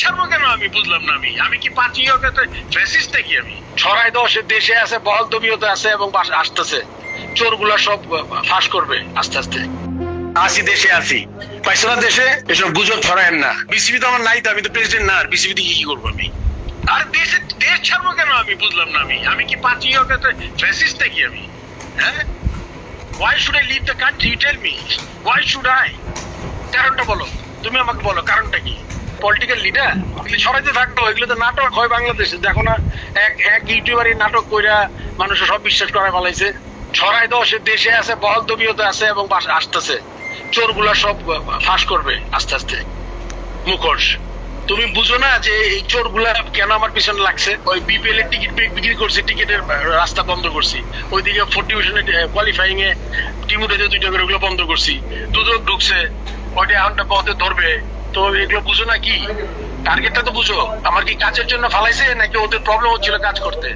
ছাড়বো কেন আমি? বুঝলাম না আমি। আমি কি পাঁচই অগস্টে ফ্যাসিস্ট নাকি আমি? ছড়াই দশের দেশে আছে বহল তবিয়তে আছে এবং আসতেছে। চোরগুলা সব ফাঁস করবে আস্তে আস্তে। আসি দেশে আসি। পাইছো দেশে? এসব গুজব ছড়ায়েন না। বিসিবি তো আমার নাই তো, আমি তো প্রেসিডেন্ট না, আর বিসিবি কি কি করব আমি? আর দেশে, দেশ ছাড়বো কেন আমি? বুঝলাম না আমি। আমি কি পাঁচই অগস্টে ফ্যাসিস্ট নাকি আমি? হ্যাঁ? Why should I leave the country you tell me why should I কারণটা বলো। তুমি আমাকে বলো, কারণটা কি? পলিটিক্যাল লিডার ছড়াইতে থাকতো এগুলো তো নাটক হয় বাংলাদেশে। দেখো না, এক এক ইউটিউবারই নাটক কইরা মানুষ সব বিশ্বাস করা ফেলাইছে। ছড়াই দশের দেশে আছে, বহল তবিয়তে আছে এবং আসতেছে। চোরগুলা সব ফাঁস করবে আস্তে আস্তে। মুখোশ। তুমি বুঝো না যে এই চোরগুলা কেন আমার পিছনে লাগছে? ওই বিপিএল এর টিকিট বিক্রি করছি, টিকিটের রাস্তা বন্ধ করছি। ওইদিকে ফোর কোয়ালিফাইং এ টিমুটাতে দুইটা করে ওগুলো বন্ধ করছি। দুদক ঢুকছে, ওইটা এখনটা পথে ধরবে। তো এগুলো বুঝো না কি টার্গেটটা তো বুঝো। আমার কি কাজের জন্য ফালাইছে নাকি ওদের প্রবলেম হচ্ছিল কাজ করতে?